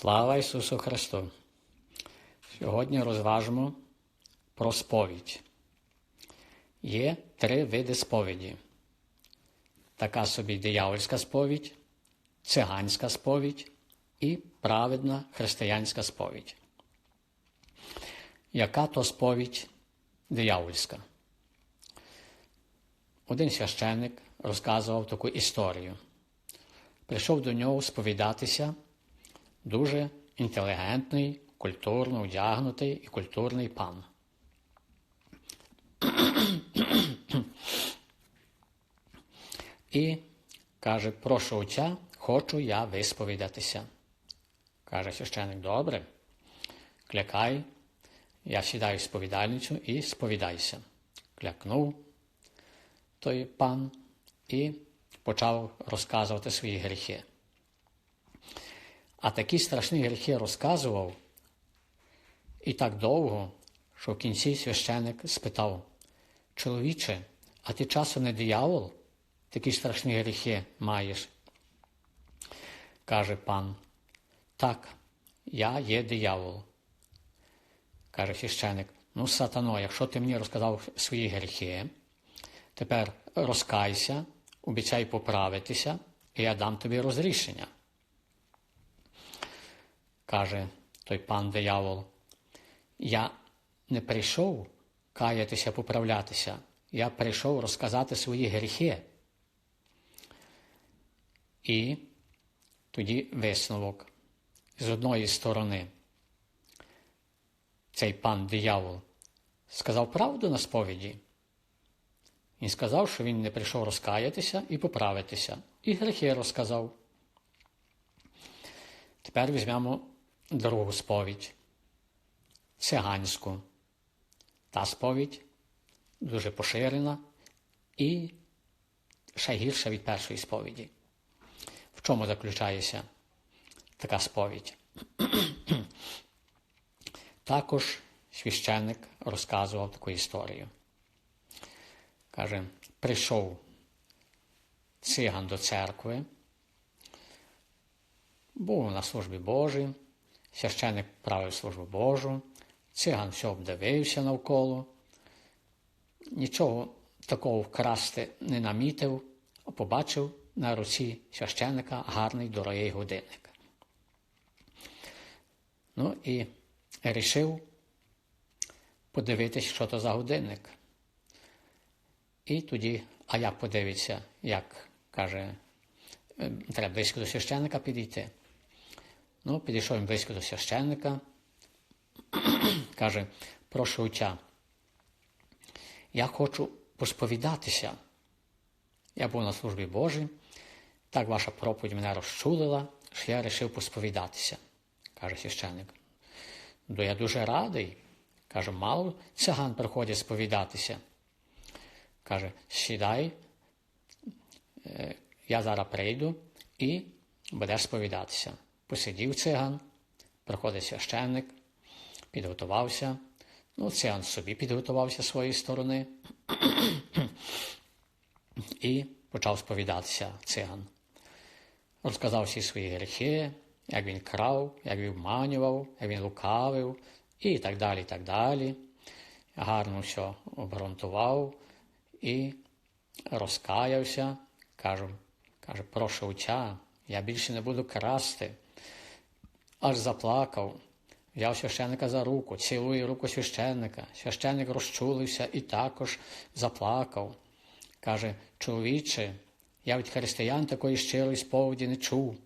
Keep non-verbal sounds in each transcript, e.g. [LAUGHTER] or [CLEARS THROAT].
Слава Ісусу Христу! Сьогодні розважимо про сповідь. Є три види сповіді. Така собі диявольська сповідь, циганська сповідь і праведна християнська сповідь. Яка то сповідь диявольська? Один священник розказував таку історію. Прийшов до нього сповідатися дуже інтелігентний, культурно одягнутий і культурний пан. І каже, прошу отця, хочу я висповідатися. Каже священник, добре, клякай, я сідаю сповідальницю і сповідайся. Клякнув той пан і почав розказувати свої гріхи. А такі страшні гріхи розказував і так довго, що в кінці священик спитав: Чоловіче, а ти часом не диявол? Такі страшні гріхи маєш? Каже пан, так, я є диявол. Каже священик, ну, сатано, якщо ти мені розказав свої гріхи, тепер розкайся, обіцяй поправитися, і я дам тобі розрішення. Каже той пан диявол, я не прийшов каятися, поправлятися, я прийшов розказати свої гріхи. І тоді висновок. З одної сторони, цей пан диявол сказав правду на сповіді. Він сказав, що він не прийшов розкаятися і поправитися, і гріхи розказав. Тепер візьмемо другу сповідь циганську. Та сповідь дуже поширена і ще гірша від першої сповіді. В чому заключається така сповідь? [CLEARS THROAT] Також священник розказував таку історію. Каже, прийшов циган до церкви, був на службі Божій, священник правив службу Божу, циган все обдивився навколо, нічого такого вкрасти не намітив, а побачив на руці священника гарний дорогий годинник. Ну і рішив подивитись, що то за годинник. І тоді, а як подивиться, як каже, треба близько до священника підійти. Ну, підійшов він близько до священника, [CLEARS THROAT] каже, прошу отця, я хочу посповідатися. Я був на службі Божій, так ваша проповідь мене розчулила, що я вирішив посповідатися, каже священник. Ну, я дуже радий. Каже, мало циган приходять сповідатися. Каже, сідай, я зараз прийду і будеш сповідатися. Посидів циган, приходить священник, підготувався. Ну, циган собі підготувався з своєї сторони [CLEARS THROAT] і почав сповідатися циган. Розказав всі свої гріхи, як він крав, як він вманював, як він лукавив, і так далі. і так далі. Гарно все обґрунтував і розкаявся. Кажу, каже, прошу отця, я більше не буду красти. Аж заплакав, взяв священника за руку, цілує руку священника. Священник розчулився і також заплакав. Каже, чоловіче, я від християн такої щирої сповіді не чув.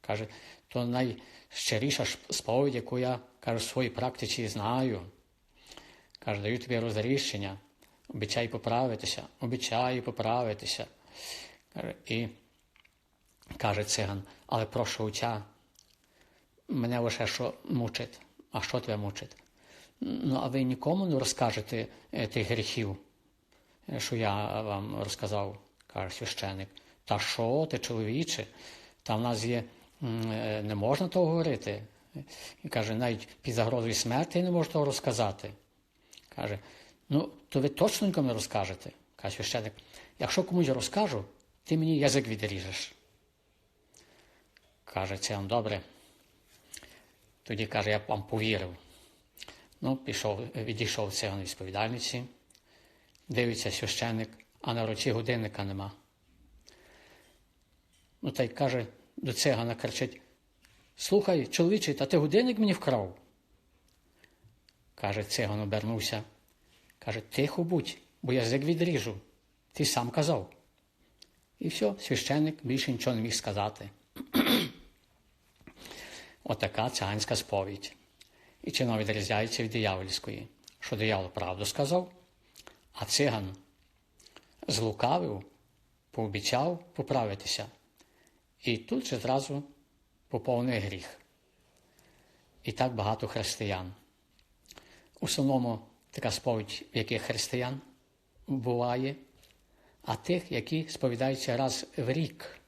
Каже, то найщиріша сповідь, яку я каже, в своїй практиці знаю. Каже, даю тобі розрішення, обіцяй поправитися, обіцяю поправитися. Каже, І каже циган, але прошу отця, мене лише що мучить. А що тебе мучить? Ну, а ви нікому не розкажете тих гріхів, що я вам розказав, каже священик. Та що ти, чоловіче? Та в нас є, не можна того говорити. І каже, навіть під загрозою смерті не можу того розказати. Каже, ну, то ви точно нікому не розкажете. Каже священик, якщо комусь розкажу, ти мені язик відріжеш. Каже, це он добре. Тоді каже, я вам повірив. Ну, пішов, відійшов циган від сповідальниці, дивиться священник, а на руці годинника нема. Ну, та й каже, до цигана кричить: Слухай, чоловіче, та ти годинник мені вкрав? Каже, циган обернувся. Каже, тихо будь, бо язик відріжу. Ти сам казав. І все, священник більше нічого не міг сказати. Отака циганська сповідь. І чи вона відрізняється від диявольської, що диявол правду сказав, а циган злукавив, пообіцяв поправитися. І тут же зразу поповнив гріх. І так багато християн. У основному така сповідь, в яких християн буває, а тих, які сповідаються раз в рік.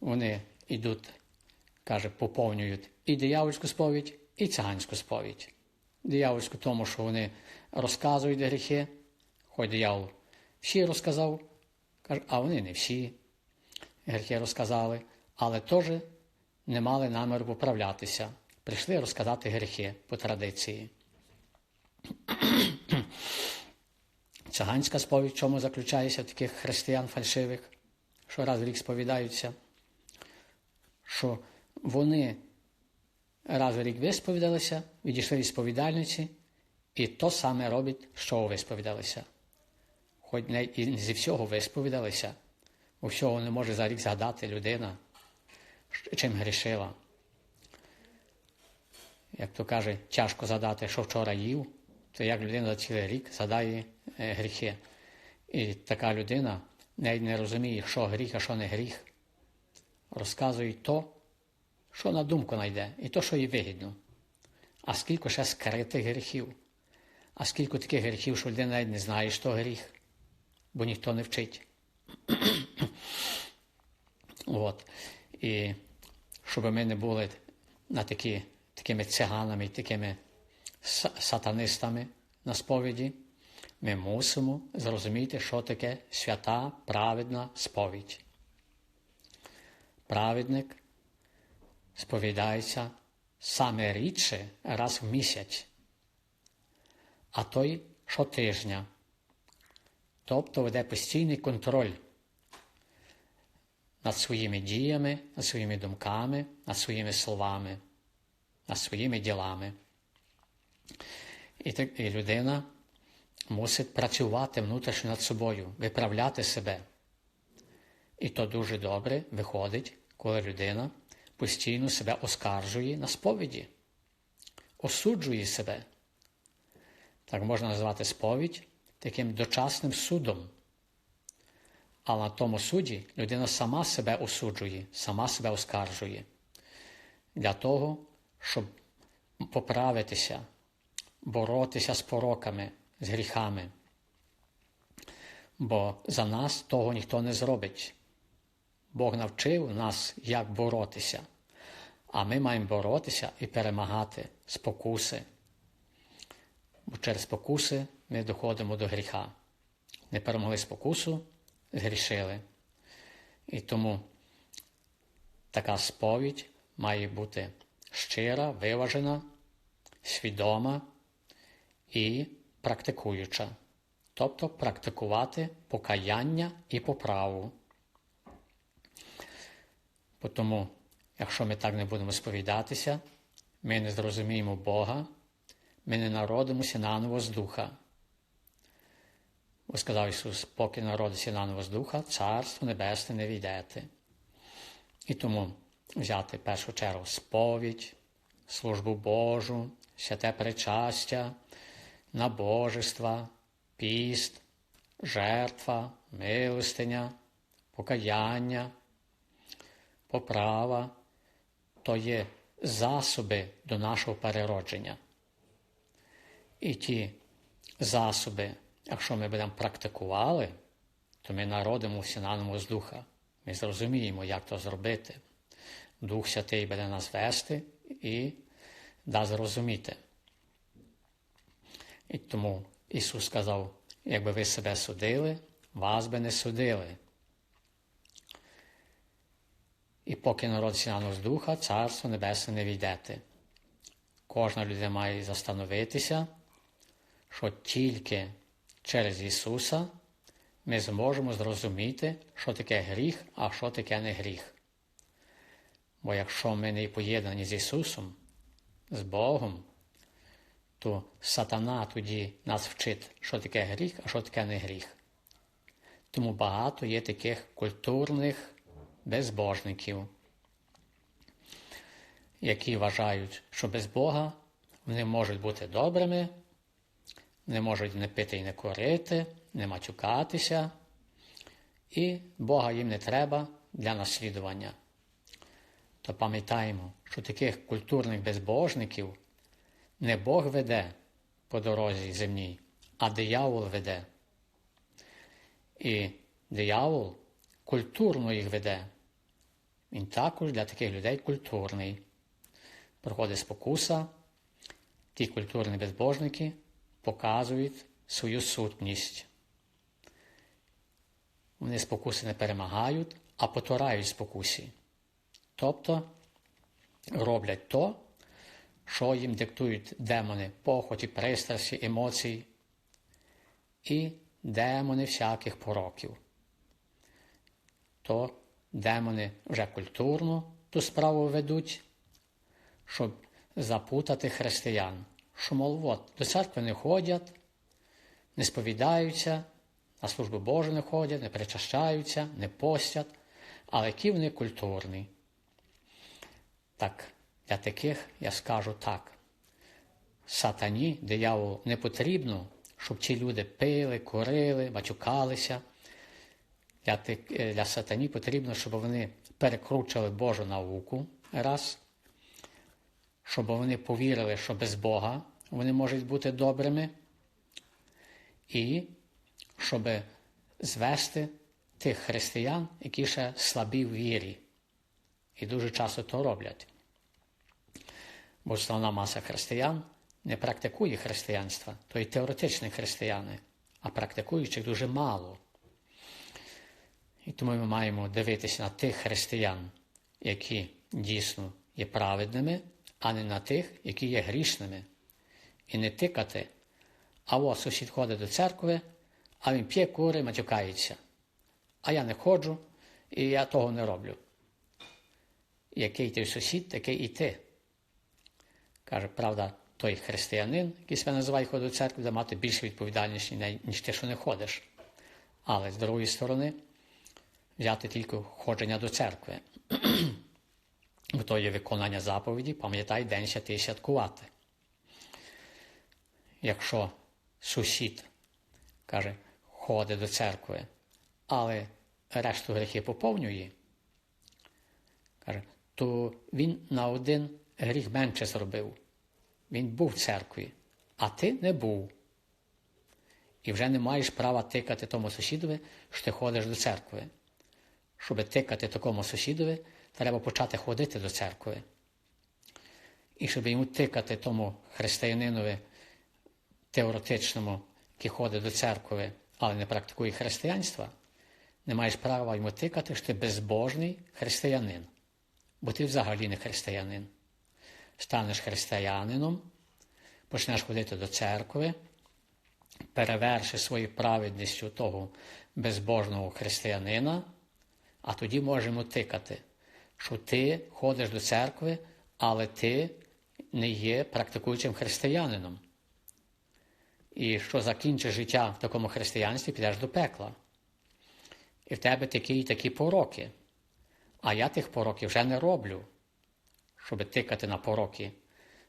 Вони йдуть, каже, поповнюють і диявольську сповідь, і циганську сповідь. Диявольську тому, що вони розказують гріхи, хоч диявол всі розказав, каже, а вони не всі гріхи розказали, але теж не мали наміру поправлятися. Прийшли розказати гріхи по традиції. [CLEARS THROAT] Циганська сповідь, в чому заключається таких християн фальшивих, що раз в рік сповідаються, що вони раз в рік висповідалися, відійшли від сповідальниці, і то саме роблять, що висповідалися. Хоч не і зі всього висповідалися, у всього не може за рік згадати людина, чим грішила. Як то каже, тяжко задати, що вчора їв, то як людина за цілий рік згадає е, гріхи. І така людина не розуміє, що гріх, а що не гріх. Розказує то, що на думку знайде, і то, що їй вигідно. А скільки ще скритих гріхів, а скільки таких гріхів, що людина навіть не знає, що гріх, бо ніхто не вчить. [CLEARS THROAT] От. І щоб ми не були на такі, такими циганами, такими сатанистами на сповіді, ми мусимо зрозуміти, що таке свята праведна сповідь. Праведник сповідається саме рідше раз в місяць, а той щотижня. Тобто веде постійний контроль над своїми діями, над своїми думками, над своїми словами, над своїми ділами. І, так, і людина мусить працювати внутрішньо над собою, виправляти себе. І то дуже добре виходить, коли людина постійно себе оскаржує на сповіді, осуджує себе. Так можна назвати сповідь таким дочасним судом. А на тому суді людина сама себе осуджує, сама себе оскаржує для того, щоб поправитися, боротися з пороками, з гріхами. Бо за нас того ніхто не зробить. Бог навчив нас, як боротися, а ми маємо боротися і перемагати спокуси. Бо через спокуси ми доходимо до гріха. Не перемогли спокусу, згрішили. І тому така сповідь має бути щира, виважена, свідома і практикуюча. Тобто практикувати покаяння і поправу. Тому, якщо ми так не будемо сповідатися, ми не зрозуміємо Бога, ми не народимося наново з духа. Бо сказав Ісус, поки народиться наново з духа, Царство Небесне не війдете. І тому взяти в першу чергу сповідь, службу Божу, святе причастя, набожества, піст, жертва, милостиня, покаяння поправа то є засоби до нашого переродження. І ті засоби, якщо ми будемо практикували, то ми народимося наново з духа. Ми зрозуміємо, як то зробити. Дух Святий буде нас вести і дасть зрозуміти. І тому Ісус сказав, якби ви себе судили, вас би не судили. І поки народиться на з духа, Царство Небесне не війдете. Кожна людина має застановитися, що тільки через Ісуса ми зможемо зрозуміти, що таке гріх, а що таке не гріх. Бо якщо ми не поєднані з Ісусом, з Богом, то сатана тоді нас вчить, що таке гріх, а що таке не гріх. Тому багато є таких культурних безбожників, які вважають, що без Бога вони можуть бути добрими, не можуть не пити і не курити, не матюкатися, і Бога їм не треба для наслідування. То пам'ятаємо, що таких культурних безбожників не Бог веде по дорозі земній, а диявол веде. І диявол культурно їх веде. Він також для таких людей культурний. Проходить спокуса, ті культурні безбожники показують свою сутність. Вони спокуси не перемагають, а потурають спокусі. Тобто роблять то, що їм диктують демони похоті, пристрасті, емоцій і демони всяких пороків. То демони вже культурно ту справу ведуть, щоб запутати християн. Що, мов, от, до церкви не ходять, не сповідаються, на службу Божу не ходять, не причащаються, не постять, але які вони культурні. Так, для таких я скажу так. Сатані, дияволу, не потрібно, щоб ці люди пили, курили, матюкалися. Для, для сатані потрібно, щоб вони перекручували Божу науку раз, щоб вони повірили, що без Бога вони можуть бути добрими, і щоб звести тих християн, які ще слабі в вірі. І дуже часто то роблять. Бо основна маса християн не практикує християнства, то й теоретичні християни, а практикуючих дуже мало. І тому ми маємо дивитися на тих християн, які дійсно є праведними, а не на тих, які є грішними. І не тикати, а ось сусід ходить до церкви, а він п'є кури, матюкається. А я не ходжу, і я того не роблю. Який той сусід, такий і ти. Каже, правда, той християнин, який себе називає ходить до церкви, буде мати більше відповідальності, ніж ти, що не ходиш. Але з другої сторони, взяти тільки ходження до церкви. Бо то є виконання заповіді, пам'ятай, день святий святкувати. Якщо сусід каже, ходить до церкви, але решту гріхи поповнює, каже, то він на один гріх менше зробив. Він був в церкві, а ти не був. І вже не маєш права тикати тому сусідові, що ти ходиш до церкви. Щоб тикати такому сусідові, треба почати ходити до церкви. І щоб йому тикати тому християнинові теоретичному, який ходить до церкви, але не практикує християнства, не маєш права йому тикати, що ти безбожний християнин, бо ти взагалі не християнин. Станеш християнином, почнеш ходити до церкви, перевершиш свою праведністю того безбожного християнина, а тоді можемо тикати, що ти ходиш до церкви, але ти не є практикуючим християнином. І що закінчиш життя в такому християнстві, підеш до пекла. І в тебе такі і такі пороки. А я тих пороків вже не роблю. Щоб тикати на пороки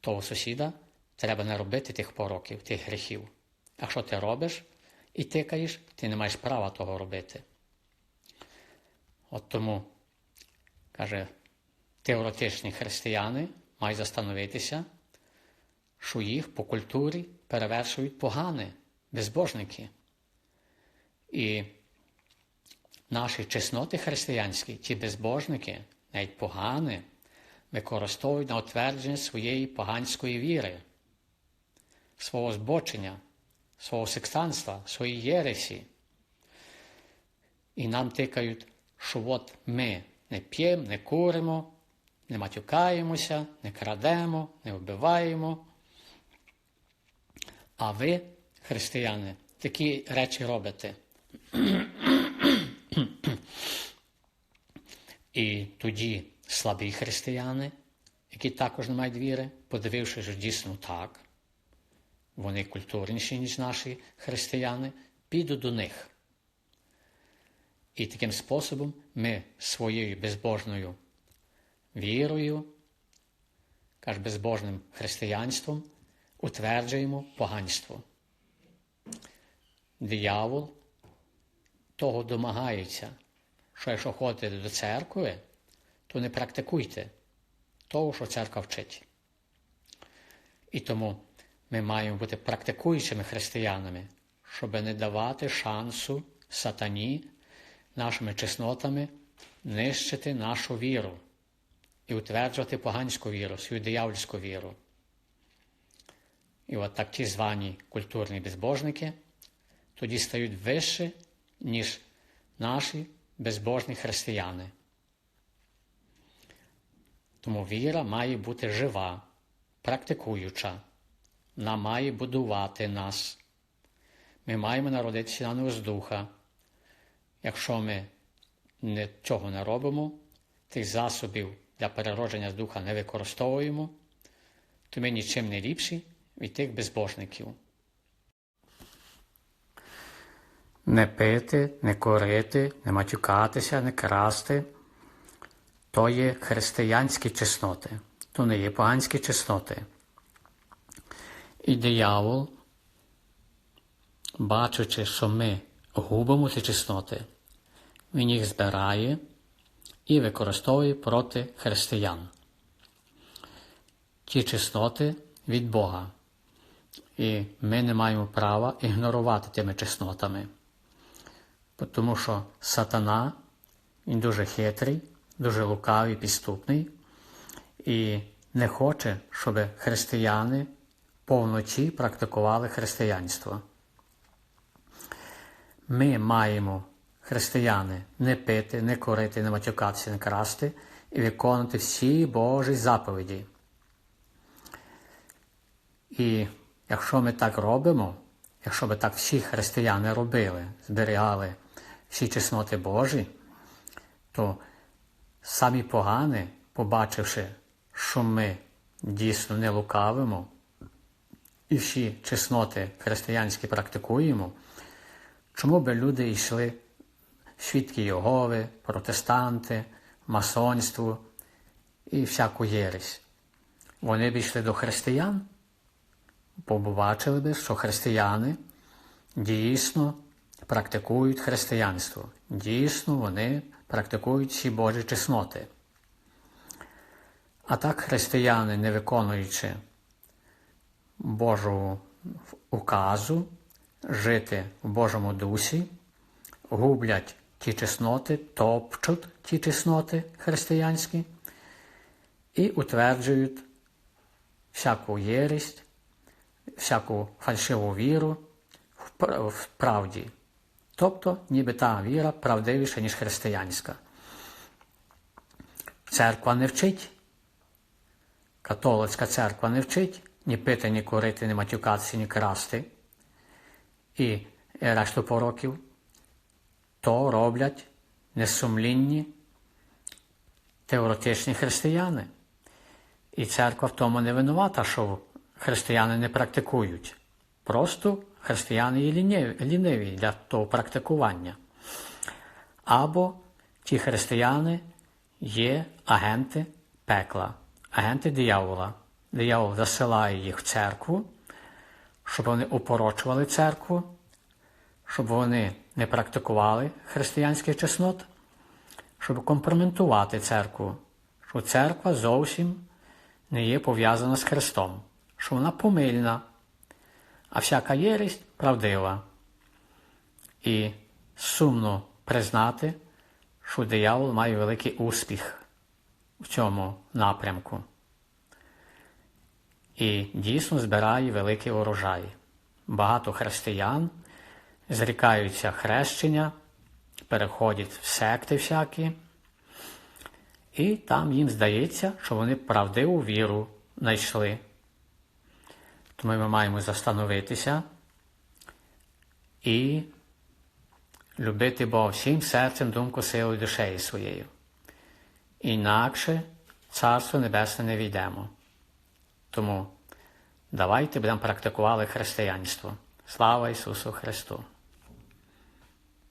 того сусіда, треба не робити тих пороків, тих гріхів. А що ти робиш і тикаєш, ти не маєш права того робити. От тому, каже, теоретичні християни мають застановитися, що їх по культурі перевершують погане, безбожники. І наші чесноти християнські, ті безбожники, навіть погані, використовують на утвердження своєї поганської віри, свого збочення, свого секстанства, своєї єресі. І нам тикають, що от ми не п'ємо, не куримо, не матюкаємося, не крадемо, не вбиваємо. А ви, християни, такі речі робите. І тоді слабі християни, які також не мають віри, подивившись, що дійсно так, вони культурніші, ніж наші християни, підуть до них. І таким способом ми своєю безбожною вірою, каже, безбожним християнством утверджуємо поганство. Диявол того домагається, що якщо ходите до церкви, то не практикуйте того, що церква вчить. І тому ми маємо бути практикуючими християнами, щоб не давати шансу сатані нашими чеснотами нищити нашу віру і утверджувати поганську віру, свою диявольську віру. І от так ті звані культурні безбожники тоді стають вище, ніж наші безбожні християни. Тому віра має бути жива, практикуюча, вона має будувати нас. Ми маємо народитися наново з духа. Якщо ми нічого не робимо, тих засобів для переродження з духа не використовуємо, то ми нічим не ліпші від тих безбожників. Не пити, не курити, не матюкатися, не красти то є християнські чесноти, то не є поганські чесноти. І диявол, бачачи, що ми губимо ці чесноти, він їх збирає і використовує проти християн. Ті чесноти від Бога. І ми не маємо права ігнорувати тими чеснотами. Тому що сатана, він дуже хитрий, дуже лукавий, підступний і не хоче, щоб християни повночі практикували християнство. Ми маємо, християни, не пити, не курити, не матюкатися, не красти і виконувати всі Божі заповіді. І якщо ми так робимо, якщо би так всі християни робили, зберігали всі чесноти Божі, то самі погане, побачивши, що ми дійсно не лукавимо і всі чесноти християнські практикуємо, чому би люди йшли свідки Йогови, протестанти, масонство і всяку єресь? Вони б йшли до християн, побачили би, що християни дійсно практикують християнство. Дійсно, вони практикують всі Божі чесноти. А так християни, не виконуючи Божого указу, жити в Божому дусі, гублять ті чесноти, топчуть ті чесноти християнські і утверджують всяку єрість, всяку фальшиву віру в правді. Тобто, ніби та віра правдивіша, ніж християнська. Церква не вчить. Католицька церква не вчить ні пити, ні курити, ні матюкатися, ні красти. І решту пороків то роблять несумлінні теоретичні християни. І церква в тому не винувата, що християни не практикують. Просто християни є ліниві для того практикування. Або ті християни є агенти пекла, агенти диявола. Диявол засилає їх в церкву, щоб вони опорочували церкву, щоб вони не практикували християнський чеснот, щоб компроментувати церкву, що церква зовсім не є пов'язана з Христом, що вона помильна а всяка єрість правдива. І сумно признати, що диявол має великий успіх в цьому напрямку. І дійсно збирає великий урожай. Багато християн зрікаються хрещення, переходять в секти всякі, І там їм здається, що вони правдиву віру знайшли. Тому ми маємо застановитися і любити Бога всім серцем, думкою, силою, душею своєю. Інакше Царство Небесне не війдемо. Тому давайте будемо практикувати християнство. Слава Ісусу Христу!